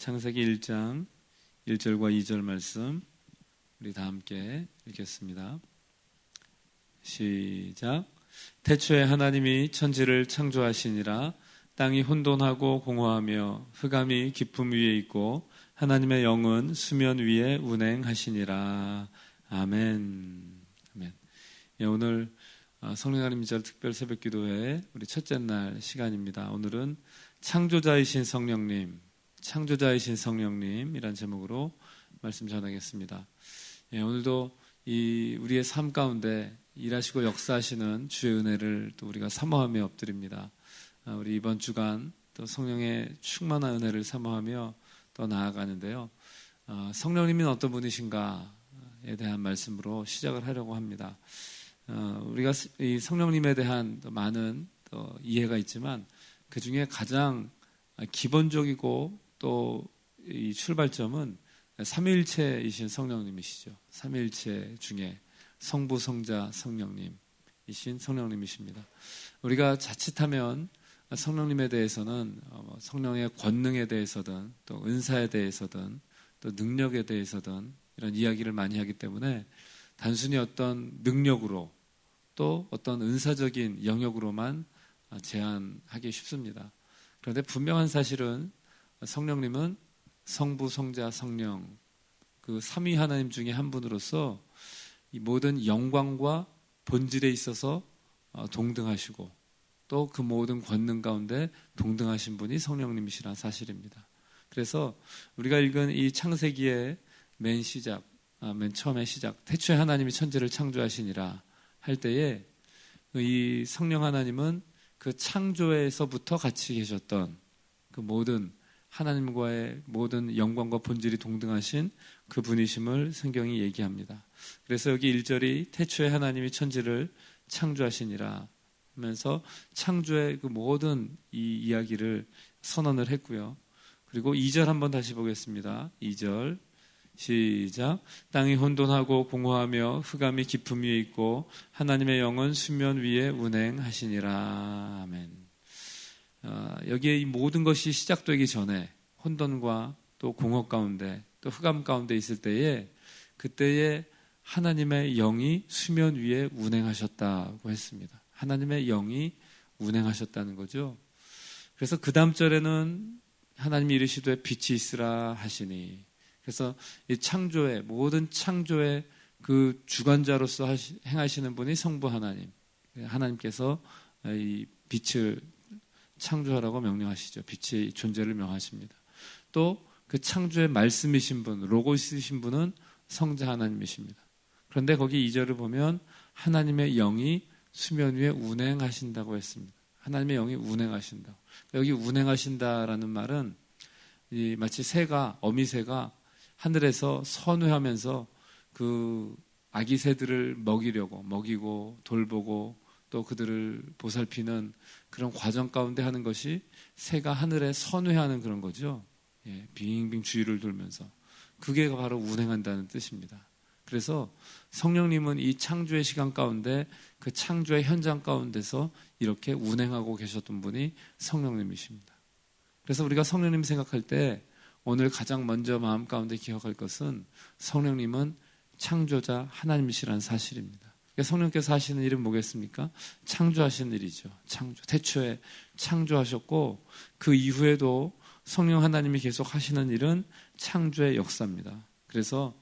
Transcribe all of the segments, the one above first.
창세기 1장 1절과 2절 말씀 우리 다 함께 읽겠습니다. 시작. 태초에 하나님이 천지를 창조하시니라 땅이 혼돈하고 공허하며 흑암이 깊음 위에 있고 하나님의 영은 수면 위에 운행하시니라. 아멘. 아멘. 예, 오늘 어, 성령 하나님 절 특별 새벽 기도회 우리 첫째 날 시간입니다. 오늘은 창조자이신 성령님, 창조자이신 성령님이란 제목으로 말씀 전하겠습니다. 예, 오늘도 이 우리의 삶 가운데 일하시고 역사하시는 주의 은혜를 또 우리가 사모하며 엎드립니다. 아, 우리 이번 주간 또 성령의 충만한 은혜를 사모하며 또 나아가는데요. 아, 성령님은 어떤 분이신가에 대한 말씀으로 시작을 하려고 합니다. 어, 우리가 이 성령님에 대한 많은 이해가 있지만 그 중에 가장 기본적이고 또 이 출발점은 삼일체이신 성령님이시죠. 삼일체 중에 성부, 성자, 성령님이신 성령님이십니다. 우리가 자칫하면 성령님에 대해서는 어, 뭐 성령의 권능에 대해서든 또 은사에 대해서든 또 능력에 대해서든 이런 이야기를 많이 하기 때문에 단순히 어떤 능력으로 또 어떤 은사적인 영역으로만 제한하기 쉽습니다. 그런데 분명한 사실은 성령님은 성부, 성자, 성령 그 삼위 하나님 중에 한 분으로서 이 모든 영광과 본질에 있어서 어, 동등하시고 또 그 모든 권능 가운데 동등하신 분이 성령님이시란 사실입니다. 그래서 우리가 읽은 이 창세기의 맨 시작, 아, 맨 처음의 시작, 태초에 하나님이 천지를 창조하시니라 할 때에 이 성령 하나님은 그 창조에서부터 같이 계셨던 그 모든 하나님과의 모든 영광과 본질이 동등하신 그 분이심을 성경이 얘기합니다. 그래서 여기 1절이 태초에 하나님이 천지를 창조하시니라 하면서 창조의 그 모든 이 이야기를 선언을 했고요. 그리고 2절 한번 다시 보겠습니다. 2절 시작. 땅이 혼돈하고 공허하며 흑암이 깊음 위에 있고 하나님의 영은 수면 위에 운행하시니라. 아멘. 어, 여기에 이 모든 것이 시작되기 전에 혼돈과 또 공허 가운데 또 흑암 가운데 있을 때에 그때에 하나님의 영이 수면 위에 운행하셨다고 했습니다. 하나님의 영이 운행하셨다는 거죠. 그래서 그 다음 절에는 하나님이 이르시되 빛이 있으라 하시니 그래서 이 창조의 모든 창조의 그 주관자로서 하시, 행하시는 분이 성부 하나님. 하나님께서 이 빛을 창조하라고 명령하시죠. 빛의 존재를 명하십니다. 또 그 창조의 말씀이신 분, 로고이신 분은 성자 하나님이십니다. 그런데 거기 2절을 보면 하나님의 영이 수면 위에 운행하신다고 했습니다. 하나님의 영이 운행하신다. 여기 운행하신다라는 말은 마치 새가 어미 새가 하늘에서 선회하면서 그 아기 새들을 먹이려고 먹이고 돌보고 또 그들을 보살피는 그런 과정 가운데 하는 것이 새가 하늘에 선회하는 그런 거죠. 예, 빙빙 주위를 돌면서 그게 바로 운행한다는 뜻입니다. 그래서 성령님은 이 창조의 시간 가운데 그 창조의 현장 가운데서 이렇게 운행하고 계셨던 분이 성령님이십니다. 그래서 우리가 성령님 생각할 때 오늘 가장 먼저 마음 가운데 기억할 것은 성령님은 창조자 하나님이시라는 사실입니다. 그러니까 성령께서 하시는 일은 뭐겠습니까? 창조하시는 일이죠. 창조. 태초에 창조하셨고 그 이후에도 성령 하나님이 계속 하시는 일은 창조의 역사입니다. 그래서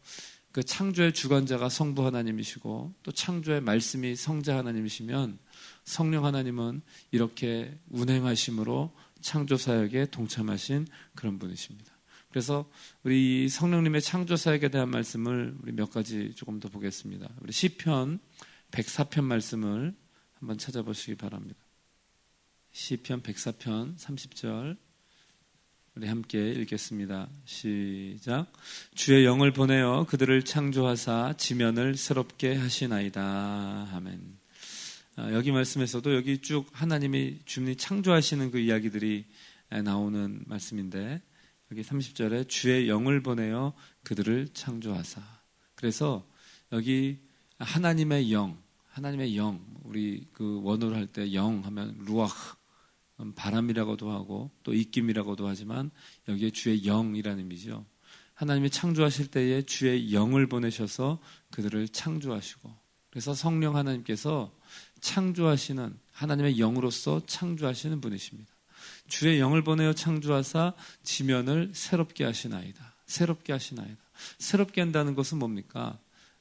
그 창조의 주관자가 성부 하나님이시고 또 창조의 말씀이 성자 하나님이시면 성령 하나님은 이렇게 운행하심으로 창조 사역에 동참하신 그런 분이십니다. 그래서 우리 성령님의 창조 사역에 대한 말씀을 우리 몇 가지 조금 더 보겠습니다. 우리 시편 104편 말씀을 한번 찾아보시기 바랍니다. 시편 104편 30절 우리 함께 읽겠습니다. 시작. 주의 영을 보내어 그들을 창조하사 지면을 새롭게 하시나이다. 아멘. 아, 여기 말씀에서도 여기 쭉 하나님이 주님이 창조하시는 그 이야기들이 나오는 말씀인데 여기 30절에 주의 영을 보내어 그들을 창조하사. 그래서 여기 하나님의 영, 하나님의 영, 우리 그 원어로 할 때 영 하면 루아흐, 음, 바람이라고도 하고 또 입김이라고도 하지만 여기에 주의 영이라는 의미죠. 하나님이 창조하실 때에 주의 영을 보내셔서 그들을 창조하시고 그래서 성령 하나님께서 창조하시는 하나님의 영으로서 창조하시는 분이십니다. 주의 영을 보내어 창조하사 지면을 새롭게 하시나이다. 새롭게 하시나이다. 새롭게 한다는 것은 뭡니까?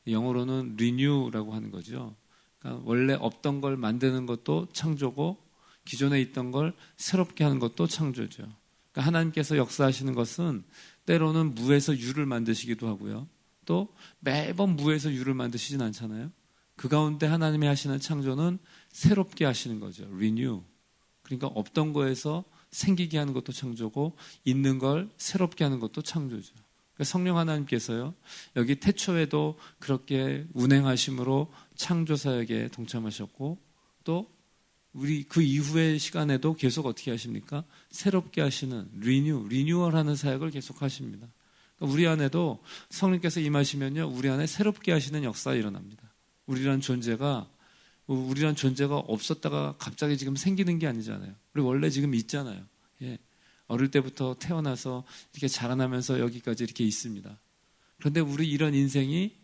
영어로는 renew라고 하는 거죠. 그러니까 원래 없던 걸 만드는 것도 창조고 기존에 있던 걸 새롭게 하는 것도 창조죠. 그러니까 하나님께서 역사하시는 것은 때로는 무에서 유를 만드시기도 하고요. 또 매번 무에서 유를 만드시진 않잖아요. 그 가운데 하나님이 하시는 창조는 새롭게 하시는 거죠. renew. 그러니까 없던 거에서 생기게 하는 것도 창조고 있는 걸 새롭게 하는 것도 창조죠. 그러니까 성령 하나님께서요. 여기 태초에도 그렇게 운행하심으로 창조 사역에 동참하셨고 또 우리 그 이후의 시간에도 계속 어떻게 하십니까? 새롭게 하시는 리뉴, 리뉴얼하는 사역을 계속 하십니다. 그러니까 우리 안에도 성령께서 임하시면요, 우리 안에 새롭게 하시는 역사가 일어납니다. 우리란 존재가 우리란 존재가 없었다가 갑자기 지금 생기는 게 아니잖아요. 우리 원래 지금 있잖아요. 예. 어릴 때부터 태어나서 이렇게 자라나면서 여기까지 이렇게 있습니다. 그런데 우리 이런 인생이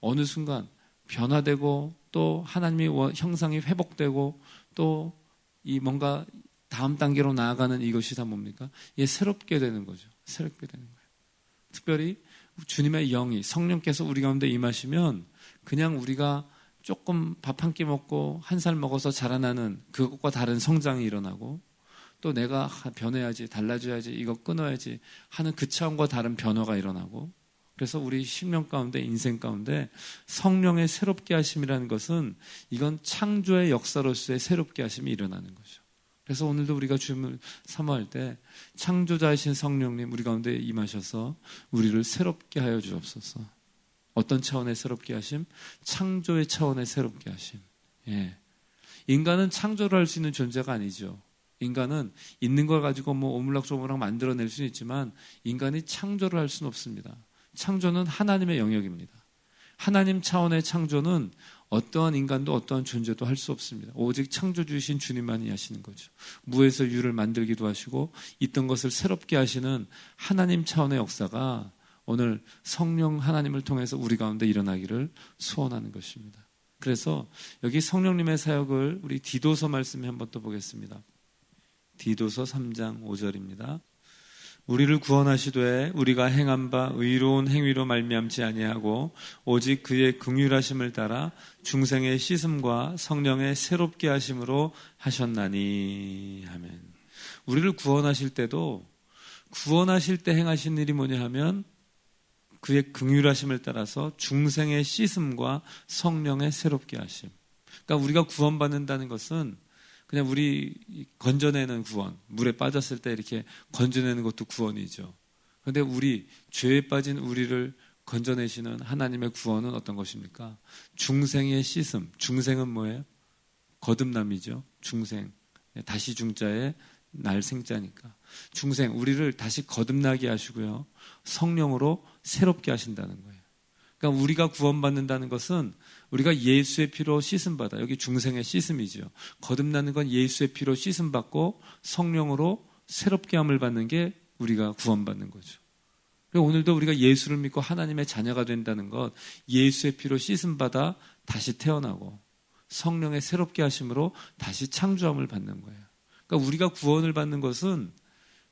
어느 순간 변화되고 또 하나님의 형상이 회복되고 또 이 뭔가 다음 단계로 나아가는 이것이 다 뭡니까? 이게 새롭게 되는 거죠. 새롭게 되는 거예요. 특별히 주님의 영이 성령께서 우리 가운데 임하시면 그냥 우리가 조금 밥 한 끼 먹고 한 살 먹어서 자라나는 그것과 다른 성장이 일어나고 또 내가 변해야지 달라져야지 이거 끊어야지 하는 그 차원과 다른 변화가 일어나고 그래서 우리 명 가운데 인생 가운데 성령의 새롭게 하심이라는 것은 이건 창조의 역사로서의 새롭게 하심이 일어나는 거죠. 그래서 오늘도 우리가 주님을 사모할 때 창조자이신 성령님 우리 가운데 임하셔서 우리를 새롭게 하여 주옵소서. 어떤 차원의 새롭게 하심? 창조의 차원의 새롭게 하심. 예. 인간은 창조를 할 수 있는 존재가 아니죠. 인간은 있는 걸 가지고 뭐 오물락조물락 만들어낼 수는 있지만 인간이 창조를 할 수는 없습니다. 창조는 하나님의 영역입니다. 하나님 차원의 창조는 어떠한 인간도 어떠한 존재도 할 수 없습니다. 오직 창조주이신 주님만이 하시는 거죠. 무에서 유를 만들기도 하시고 있던 것을 새롭게 하시는 하나님 차원의 역사가 오늘 성령 하나님을 통해서 우리 가운데 일어나기를 소원하는 것입니다. 그래서 여기 성령님의 사역을 우리 디도서 말씀에 한번 또 보겠습니다. 디도서 3장 5절입니다. 우리를 구원하시되 우리가 행한 바 의로운 행위로 말미암지 아니하고 오직 그의 긍휼하심을 따라 중생의 씻음과 성령의 새롭게 하심으로 하셨나니 아멘. 우리를 구원하실 때도 구원하실 때 행하신 일이 뭐냐 하면 그의 긍휼하심을 따라서 중생의 씻음과 성령의 새롭게 하심. 그러니까 우리가 구원받는다는 것은 그냥 우리 건져내는 구원, 물에 빠졌을 때 이렇게 건져내는 것도 구원이죠. 그런데 우리 죄에 빠진 우리를 건져내시는 하나님의 구원은 어떤 것입니까? 중생의 씻음. 중생은 뭐예요? 거듭남이죠. 중생. 다시 중자에 날 생자니까. 중생, 우리를 다시 거듭나게 하시고요. 성령으로 새롭게 하신다는 거예요. 그러니까 우리가 구원받는다는 것은 우리가 예수의 피로 씻음 받아 여기 중생의 씻음이죠. 거듭나는 건 예수의 피로 씻음 받고 성령으로 새롭게 함을 받는 게 우리가 구원받는 거죠. 오늘도 우리가 예수를 믿고 하나님의 자녀가 된다는 것, 예수의 피로 씻음 받아 다시 태어나고 성령의 새롭게 하심으로 다시 창조함을 받는 거예요. 그러니까 우리가 구원을 받는 것은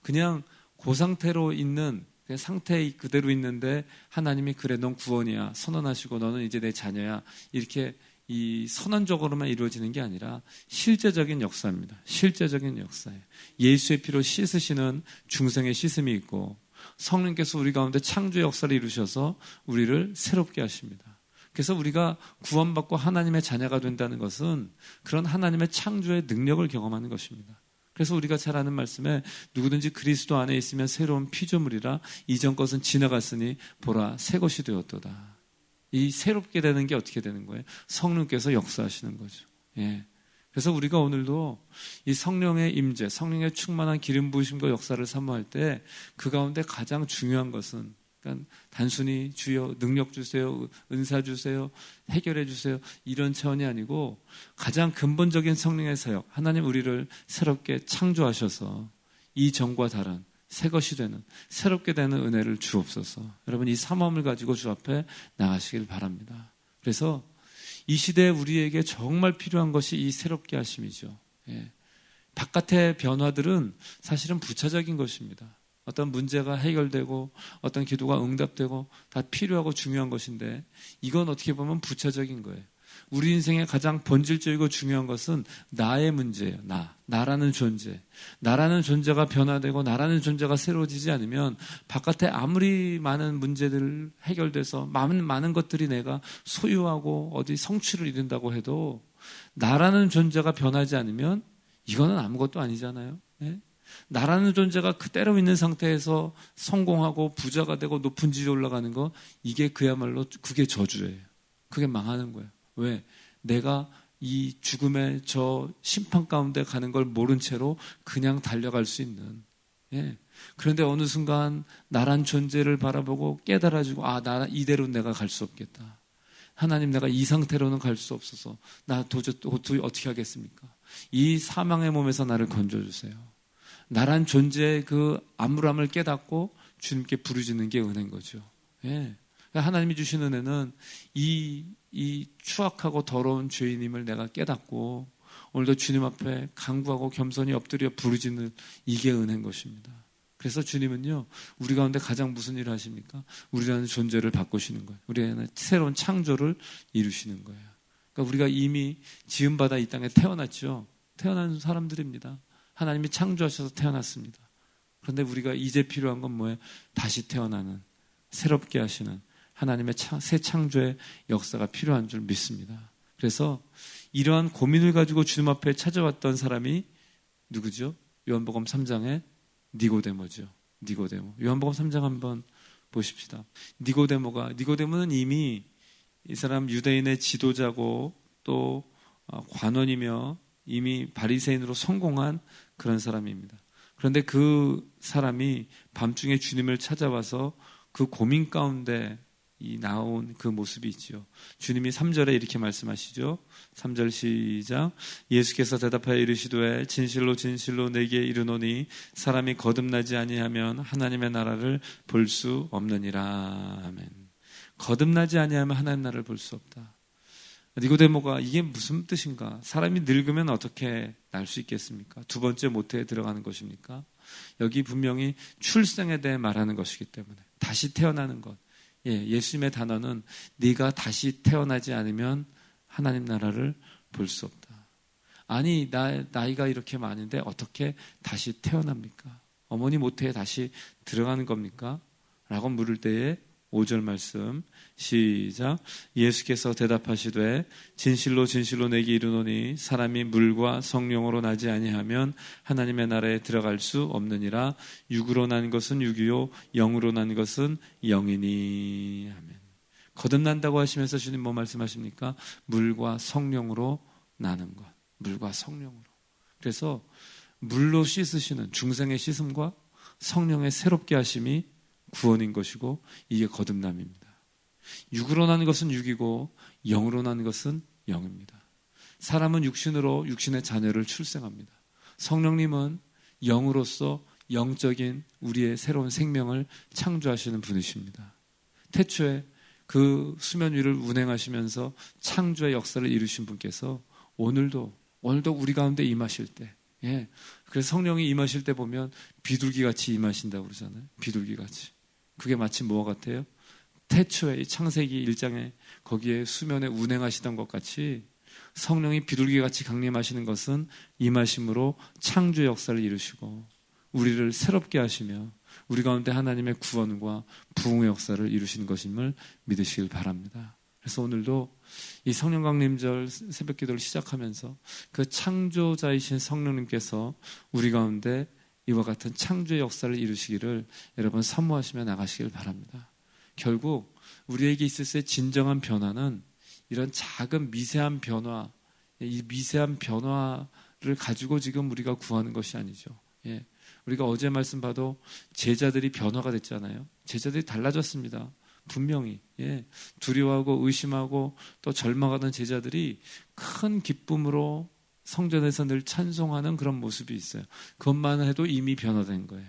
그냥 그 상태로 있는 상태 그대로 있는데 하나님이 그래 넌 구원이야 선언하시고 너는 이제 내 자녀야 이렇게 이 선언적으로만 이루어지는 게 아니라 실제적인 역사입니다. 실제적인 역사예요. 예수의 피로 씻으시는 중생의 씻음이 있고 성령께서 우리 가운데 창조 역사를 이루셔서 우리를 새롭게 하십니다. 그래서 우리가 구원받고 하나님의 자녀가 된다는 것은 그런 하나님의 창조의 능력을 경험하는 것입니다. 그래서 우리가 잘 아는 말씀에 누구든지 그리스도 안에 있으면 새로운 피조물이라 이전 것은 지나갔으니 보라 새 것이 되었도다. 이 새롭게 되는 게 어떻게 되는 거예요? 성령께서 역사하시는 거죠. 예. 그래서 우리가 오늘도 이 성령의 임재, 성령의 충만한 기름 부으심과 역사를 사모할 때 그 가운데 가장 중요한 것은 그러니까 단순히 주여 능력 주세요, 은사 주세요, 해결해 주세요 이런 차원이 아니고 가장 근본적인 성령의 사역 하나님 우리를 새롭게 창조하셔서 이 정과 다른 새 것이 되는 새롭게 되는 은혜를 주옵소서. 여러분 이 삼엄을 가지고 주 앞에 나가시길 바랍니다. 그래서 이 시대에 우리에게 정말 필요한 것이 이 새롭게 하심이죠. 예. 바깥의 변화들은 사실은 부차적인 것입니다. 어떤 문제가 해결되고 어떤 기도가 응답되고 다 필요하고 중요한 것인데 이건 어떻게 보면 부차적인 거예요. 우리 인생의 가장 본질적이고 중요한 것은 나의 문제예요. 나. 나라는 존재. 나라는 존재가 변화되고 나라는 존재가 새로워지지 않으면 바깥에 아무리 많은 문제들 해결돼서 많은, 많은 것들이 내가 소유하고 어디 성취를 이룬다고 해도 나라는 존재가 변하지 않으면 이거는 아무것도 아니잖아요. 네? 나라는 존재가 그대로 있는 상태에서 성공하고 부자가 되고 높은 지위에 올라가는 거 이게 그야말로 그게 저주예요. 그게 망하는 거예요. 왜? 내가 이 죽음의 저 심판 가운데 가는 걸 모른 채로 그냥 달려갈 수 있는. 예. 그런데 어느 순간 나란 존재를 바라보고 깨달아지고 아, 나 이대로 내가 갈 수 없겠다. 하나님 내가 이 상태로는 갈 수 없어서 나 도저히 어떻게 하겠습니까? 이 사망의 몸에서 나를 건져주세요. 나란 존재의 그 암울함을 깨닫고 주님께 부르짖는 게 은혜인 거죠. 예. 그러니까 하나님이 주신 은혜는 이, 이 추악하고 더러운 죄인임을 내가 깨닫고 오늘도 주님 앞에 강구하고 겸손히 엎드려 부르짖는 이게 은혜인 것입니다. 그래서 주님은요, 우리 가운데 가장 무슨 일을 하십니까? 우리라는 존재를 바꾸시는 거예요. 우리는 새로운 창조를 이루시는 거예요. 그러니까 우리가 이미 지음받아 이 땅에 태어났죠. 태어난 사람들입니다. 하나님이 창조하셔서 태어났습니다. 그런데 우리가 이제 필요한 건 뭐예요? 다시 태어나는, 새롭게 하시는 하나님의 새 창조의 역사가 필요한 줄 믿습니다. 그래서 이러한 고민을 가지고 주님 앞에 찾아왔던 사람이 누구죠? 요한복음 3장의 니고데모죠. 니고데모. 요한복음 3장 한번 보십시다. 니고데모가 니고데모는 이미 이 사람 유대인의 지도자고 또 어, 관원이며 이미 바리새인으로 성공한 그런 사람입니다. 그런데 그 사람이 밤중에 주님을 찾아와서 그 고민 가운데 이 나온 그 모습이 있죠. 주님이 3절에 이렇게 말씀하시죠. 3절 시작. 예수께서 대답하여 이르시되 진실로 진실로 내게 이르노니 사람이 거듭나지 아니하면 하나님의 나라를 볼 수 없느니라. 아멘. 거듭나지 아니하면 하나님 나라를 볼 수 없다. 니고데모가 이게 무슨 뜻인가? 사람이 늙으면 어떻게 날 수 있겠습니까? 두 번째 모태에 들어가는 것입니까? 여기 분명히 출생에 대해 말하는 것이기 때문에 다시 태어나는 것. 예, 예수님의 단어는 네가 다시 태어나지 않으면 하나님 나라를 볼 수 없다. 아니 나 나이가 이렇게 많은데 어떻게 다시 태어납니까? 어머니 모태에 다시 들어가는 겁니까? 라고 물을 때에 5절 말씀. 시작. 예수께서 대답하시되 진실로 진실로 내게 이르노니 사람이 물과 성령으로 나지 아니하면 하나님의 나라에 들어갈 수 없느니라. 육으로 난 것은 육이요 영으로 난 것은 영이니. 아멘. 거듭난다고 하시면서 주님 뭐 말씀하십니까? 물과 성령으로 나는 것. 물과 성령으로. 그래서 물로 씻으시는 중생의 씻음과 성령의 새롭게 하심이 구원인 것이고 이게 거듭남입니다. 육으로 나는 것은 육이고 영으로 나는 것은 영입니다. 사람은 육신으로 육신의 자녀를 출생합니다. 성령님은 영으로서 영적인 우리의 새로운 생명을 창조하시는 분이십니다. 태초에 그 수면 위를 운행하시면서 창조의 역사를 이루신 분께서 오늘도 오늘도 우리 가운데 임하실 때 예. 그래서 성령이 임하실 때 보면 비둘기 같이 임하신다고 그러잖아요. 비둘기 같이. 그게 마치 뭐와 같아요? 태초에 창세기 1장에 거기에 수면에 운행하시던 것 같이 성령이 비둘기 같이 강림하시는 것은 임하심으로 창조 역사를 이루시고 우리를 새롭게 하시며 우리 가운데 하나님의 구원과 부흥의 역사를 이루시는 것임을 믿으시길 바랍니다. 그래서 오늘도 이 성령 강림절 새벽 기도를 시작하면서 그 창조자이신 성령님께서 우리 가운데 이와 같은 창조의 역사를 이루시기를 여러분 사모하시며 나가시길 바랍니다. 결국 우리에게 있을 때 진정한 변화는 이런 작은 미세한 변화, 이 미세한 변화를 가지고 지금 우리가 구하는 것이 아니죠. 예. 우리가 어제 말씀 봐도 제자들이 변화가 됐잖아요. 제자들이 달라졌습니다. 분명히 예, 두려워하고 의심하고 또 절망하던 제자들이 큰 기쁨으로 성전에서 늘 찬송하는 그런 모습이 있어요. 그것만 해도 이미 변화된 거예요.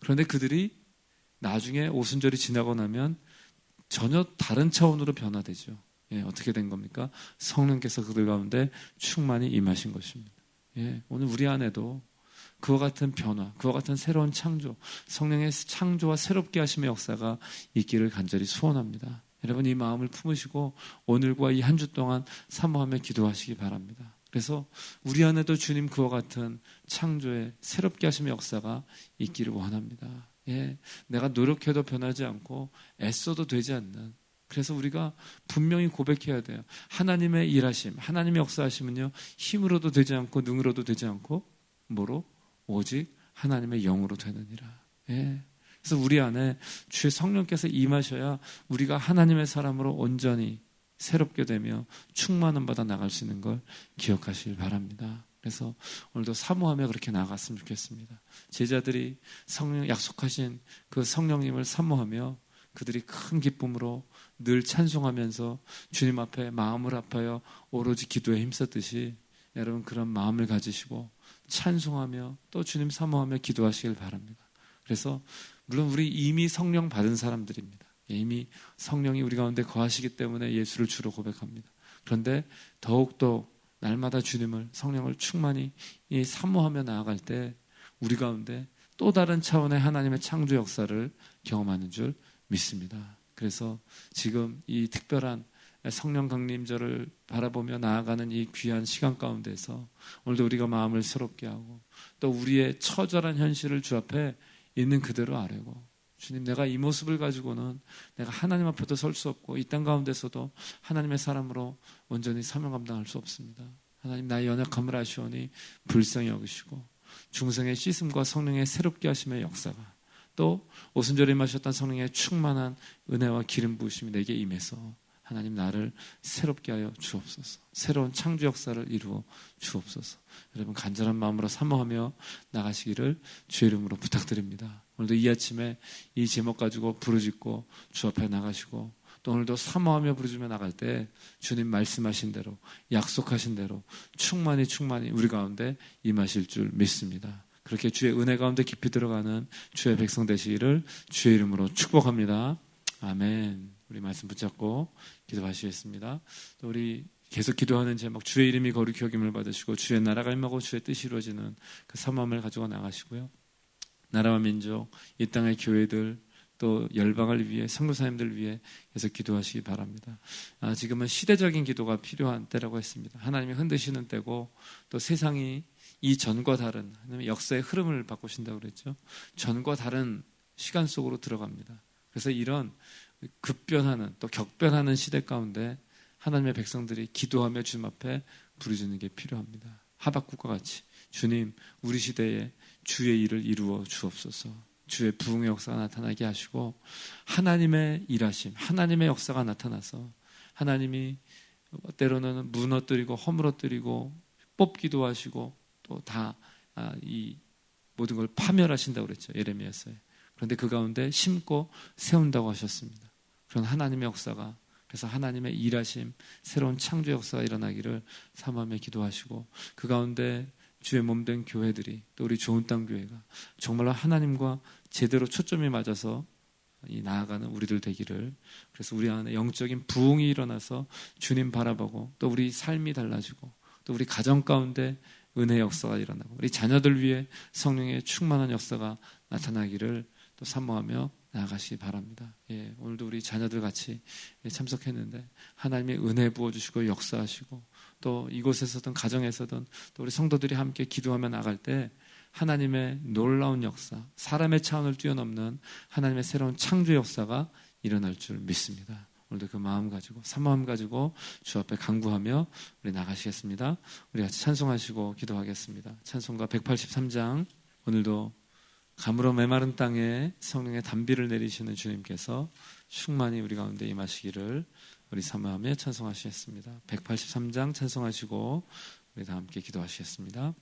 그런데 그들이 나중에 오순절이 지나고 나면 전혀 다른 차원으로 변화되죠. 예, 어떻게 된 겁니까? 성령께서 그들 가운데 충만히 임하신 것입니다. 예, 오늘 우리 안에도 그와 같은 변화, 그와 같은 새로운 창조, 성령의 창조와 새롭게 하심의 역사가 있기를 간절히 소원합니다. 여러분 이 마음을 품으시고 오늘과 이 한 주 동안 사모하며 기도하시기 바랍니다. 그래서 우리 안에도 주님 그와 같은 창조의 새롭게 하심의 역사가 있기를 원합니다. 예, 내가 노력해도 변하지 않고 애써도 되지 않는 그래서 우리가 분명히 고백해야 돼요. 하나님의 일하심, 하나님의 역사하심은요, 힘으로도 되지 않고, 능으로도 되지 않고, 뭐로? 오직 하나님의 영으로 되느니라. 예. 그래서 우리 안에 주의 성령께서 임하셔야 우리가 하나님의 사람으로 온전히 새롭게 되며 충만함 받아 나갈 수 있는 걸 기억하시길 바랍니다. 그래서 오늘도 사모하며 그렇게 나갔으면 좋겠습니다. 제자들이 성령 약속하신 그 성령님을 사모하며 그들이 큰 기쁨으로 늘 찬송하면서 주님 앞에 마음을 아파요 오로지 기도에 힘썼듯이 여러분 그런 마음을 가지시고 찬송하며 또 주님 사모하며 기도하시길 바랍니다. 그래서 물론 우리 이미 성령 받은 사람들입니다. 이미 성령이 우리 가운데 거하시기 때문에 예수를 주로 고백합니다. 그런데 더욱더 날마다 주님을 성령을 충만히 사모하며 나아갈 때 우리 가운데 또 다른 차원의 하나님의 창조 역사를 경험하는 줄 믿습니다. 그래서 지금 이 특별한 성령 강림절을 바라보며 나아가는 이 귀한 시간 가운데서 오늘도 우리가 마음을 새롭게 하고 또 우리의 처절한 현실을 주 앞에 있는 그대로 아뢰고 주님 내가 이 모습을 가지고는 내가 하나님 앞에도 설 수 없고 이 땅 가운데서도 하나님의 사람으로 온전히 사명 감당할 수 없습니다. 하나님 나의 연약함을 아시오니 불쌍히 여기시고 중생의 씻음과 성령의 새롭게 하심의 역사가 또 오순절에 마셨던 성령의 충만한 은혜와 기름 부으심이 내게 임해서 하나님 나를 새롭게 하여 주옵소서. 새로운 창조 역사를 이루어 주옵소서. 여러분 간절한 마음으로 사모하며 나가시기를 주의 이름으로 부탁드립니다. 오늘도 이 아침에 이 제목 가지고 부르짖고 주 앞에 나가시고 또 오늘도 사모하며 부르짖며 나갈 때 주님 말씀하신 대로 약속하신 대로 충만히 충만히 우리 가운데 임하실 줄 믿습니다. 그렇게 주의 은혜 가운데 깊이 들어가는 주의 백성 되시기를 주의 이름으로 축복합니다. 아멘. 우리 말씀 붙잡고 기도하시겠습니다. 또 우리 계속 기도하는 제목 주의 이름이 거룩히 여김을 받으시고 주의 나라가 임하고 주의 뜻이 이루어지는 그 사모함을 가지고 나가시고요. 나라와 민족, 이 땅의 교회들 또 열방을 위해 선교사님들 위해 계속 기도하시기 바랍니다. 아, 지금은 시대적인 기도가 필요한 때라고 했습니다. 하나님이 흔드시는 때고 또 세상이 이 전과 다른 역사의 흐름을 바꾸신다고 그랬죠. 전과 다른 시간 속으로 들어갑니다. 그래서 이런 급변하는 또 격변하는 시대 가운데 하나님의 백성들이 기도하며 주님 앞에 부르짖는 게 필요합니다. 하박국과 같이 주님 우리 시대에 주의 일을 이루어 주옵소서. 주의 부흥의 역사가 나타나게 하시고 하나님의 일하심, 하나님의 역사가 나타나서 하나님이 때로는 무너뜨리고 허물어뜨리고 뽑기도 하시고 또 다이 아, 모든 걸 파멸하신다고 그랬죠. 예레미야서에. 그런데 그 가운데 심고 세운다고 하셨습니다. 그런 하나님의 역사가 그래서 하나님의 일하심, 새로운 창조 역사가 일어나기를 삼함에 기도하시고 그 가운데 주의 몸 된 교회들이 또 우리 좋은 땅 교회가 정말로 하나님과 제대로 초점이 맞아서 이 나아가는 우리들 되기를 그래서 우리 안에 영적인 부흥이 일어나서 주님 바라보고 또 우리 삶이 달라지고 또 우리 가정 가운데 은혜 역사가 일어나고 우리 자녀들 위해 성령의 충만한 역사가 나타나기를 또 사모하며 나아가시기 바랍니다. 예, 오늘도 우리 자녀들 같이 참석했는데 하나님의 은혜 부어 주시고 역사하시고 또 이곳에서든 가정에서든 또 우리 성도들이 함께 기도하며 나갈 때 하나님의 놀라운 역사, 사람의 차원을 뛰어넘는 하나님의 새로운 창조 역사가 일어날 줄 믿습니다. 오늘도 그 마음 가지고 사마음 가지고 주 앞에 강구하며 우리 나가시겠습니다. 우리 같이 찬송하시고 기도하겠습니다. 찬송가 183장 오늘도 가물어 메마른 땅에 성령의 단비를 내리시는 주님께서 충만히 우리 가운데 임하시기를 우리 사모하며 찬송하시겠습니다. 183장 찬송하시고 우리 다 함께 기도하시겠습니다.